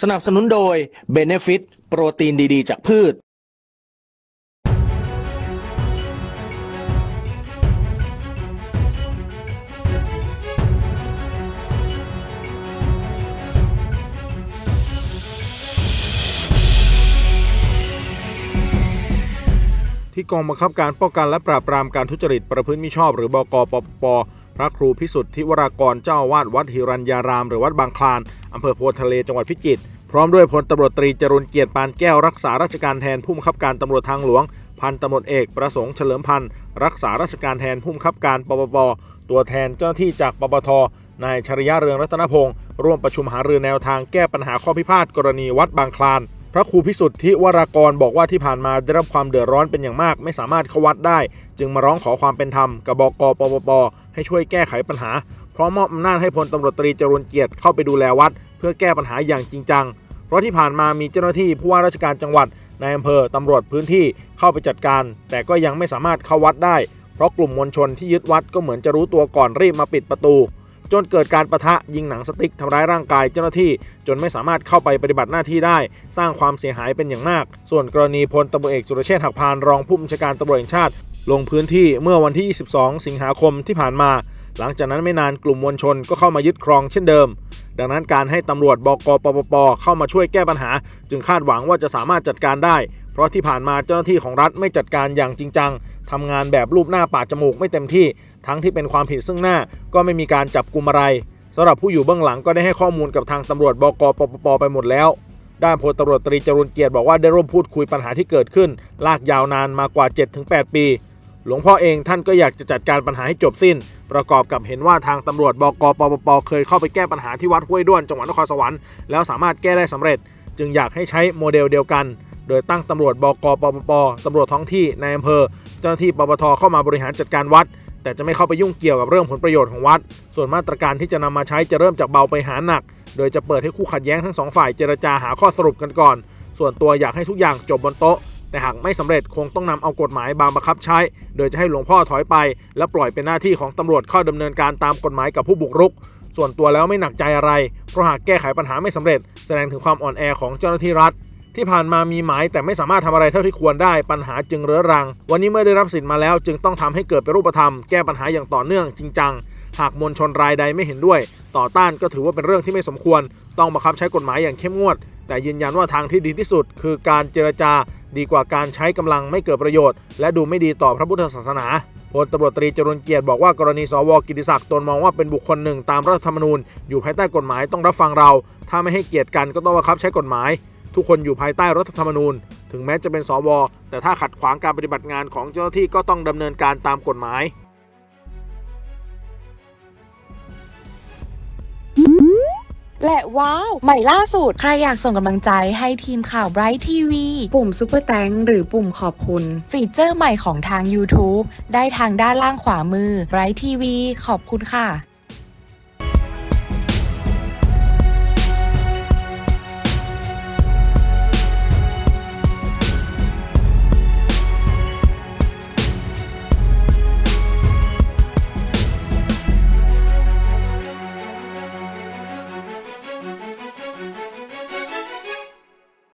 สนับสนุนโดย Benefit โปรตีนดีๆ จากพืช ที่กองบังคับการป้องกันและปราบปรามการทุจริตประพฤติมิชอบ หรือบกปปป พระครูพิสุทธิวรากรเจ้าวาดวัดหิรัญญาราม หรือวัดบางคลานอำเภอโพทะเลจังหวัดพิจิตรพร้อมด้วยพลตำรวจตรีจรุนเกียรติปานแก้วรักษาราชการแทนผู้บังคับการตำรวจทางหลวง พันตำรวจเอกประสงค์เฉลิมพันธ์รักษาราชการแทนผู้บังคับการปปปตัวแทนเจ้าหน้าที่จากปปทนายชริยะเรืองรัตนพงศ์ร่วมประชุมหารือแนวทางแก้ปัญหาข้อพิพาทกรณีวัดบางคลาน พระครูพิสุทธิวรากรบอกว่าที่ผ่านมาได้รับความเดือดร้อนเป็นอย่างมาก ไม่สามารถเข้าวัดได้ จึงมาร้องขอความเป็นธรรมกับบกปปปให้ช่วยแก้ไขปัญหาพร้อมมอบอำนาจให้พลตำรวจตรีจรุนเกียรติเข้าไปดูแลวัด เพื่อแก้ปัญหาอย่างจริงจัง เพราะที่ผ่านมามีเจ้าหน้าที่ผู้ว่าราชการจังหวัดในายอำเภอตำรวจพื้นที่เข้าไปจัดการ แต่ก็ยังไม่สามารถเข้าวัดได้ เพราะกลุ่มมวลชนที่ยึดวัดก็เหมือนจะรู้ตัวก่อนรีบมาปิดประตู จนเกิดการประทะยิงหนังสติ๊กทำร้ายร่างกายเจ้าหน้าที่ จนไม่สามารถเข้าไปปฏิบัติหน้าที่ได้ สร้างความเสียหายเป็นอย่างมาก ส่วนกรณีพลตำรวจเอกสุรเชษฐ์หักพานรองผู้บัญชาการตำรวจแห่งชาติ ลงพื้นที่เมื่อวันที่ 22 สิงหาคมที่ผ่านมา หลังจากนั้นไม่นานกลุ่มมวลชนก็เข้ามายึดครองเช่นเดิม ดังนั้นการให้ตำรวจบกปปปเข้ามาช่วยแก้ปัญหา จึงคาดหวังว่าจะสามารถจัดการได้ เพราะที่ผ่านมาเจ้าหน้าที่ของรัฐไม่จัดการอย่างจริงจังทำงานแบบรูปหน้าปาดจมูกไม่เต็มที่ทั้งที่เป็นความผิดซึ่งหน้าก็ไม่มีการจับกุมอะไรสำหรับผู้อยู่เบื้องหลังก็ได้ให้ข้อมูลกับทางตำรวจบกปปปไปหมดแล้วด้านพลตำรวจตรีจรุนเกียรติบอกว่าได้ร่วมพูดคุยปัญหาที่เกิดขึ้น ลากยาวนานมากว่า 7-8 ปี หลวงพ่อเองท่านก็อยากจะจัดการปัญหาให้จบสิ้น ประกอบกับเห็นว่าทางตำรวจบกปปปเคยเข้าไปแก้ปัญหาที่วัดห้วยด้วนจังหวัดนครสวรรค์แล้วสามารถแก้ได้สำเร็จ จึงอยากให้ใช้โมเดลเดียวกัน โดยตั้งตำรวจบกปปปตำรวจท้องที่ในอำเภอ เจ้าหน้าที่ปปทเข้ามาบริหารจัดการวัด แต่จะไม่เข้าไปยุ่งเกี่ยวกับเรื่องผลประโยชน์ของวัด ส่วนมาตรการที่จะนำมาใช้จะเริ่มจากเบาไปหาหนัก โดยจะเปิดให้คู่ขัดแย้งทั้งสองฝ่ายเจรจาหาข้อสรุปกันก่อน ส่วนตัวอยากให้ทุกอย่างจบบนโต๊ะ แต่หากไม่สำเร็จคงต้องนำเอากฎหมายบางบังคับใช้ โดยจะให้หลวงพ่อถอยไป และปล่อยเป็นหน้าที่ของตำรวจเข้าดำเนินการตามกฎหมายกับผู้บุกรุก ส่วนตัวแล้วไม่หนักใจอะไร เพราะหากแก้ไขปัญหาไม่สำเร็จ แสดงถึงความอ่อนแอของเจ้าหน้าที่รัฐ ที่ผ่านมามีหมายแต่ไม่สามารถทำอะไรเท่าที่ควรได้ปัญหาจึงเรื้อรัง วันนี้เมื่อได้รับสิทธิ์มาแล้ว จึงต้องทำให้เกิดเป็นรูปธรรมแก้ปัญหาอย่างต่อเนื่องจริงจังหากมวลชนรายใดไม่เห็นด้วย ต่อต้านก็ถือว่าเป็นเรื่องที่ไม่สมควร ต้องบังคับใช้กฎหมายอย่างเข้มงวด แต่ยืนยันว่าทางที่ดีที่สุด คือการเจรจาดีกว่าการใช้กำลังไม่เกิดประโยชน์ และดูไม่ดีต่อพระพุทธศาสนาพลตำรวจตรีจรุนเกียรติบอกว่ากรณีสวกิติศักดิ์ตนมองว่าเป็นบุคคลหนึ่งตามรัฐธรรมนูญ อยู่ภายใต้กฎหมายต้องรับฟังเรา ถ้าไม่ให้เกียรติกันก็ต้องบังคับใช้กฎหมาย ทุกคนอยู่ภายใต้รัฐธรรมนูญ ถึงแม้จะเป็นสว แต่ถ้าขัดขวางการปฏิบัติงานของเจ้าหน้าที่ก็ต้องดำเนินการตามกฎหมาย และว้าว ใหม่ล่าสุด ใครอยากส่งกำลังใจให้ทีมข่าว Bright TV ปุ่มซุปเปอร์แตงหรือปุ่มขอบคุณ ฟีเจอร์ใหม่ของทาง YouTube ได้ทางด้านล่างขวามือ Bright TV ขอบคุณค่ะ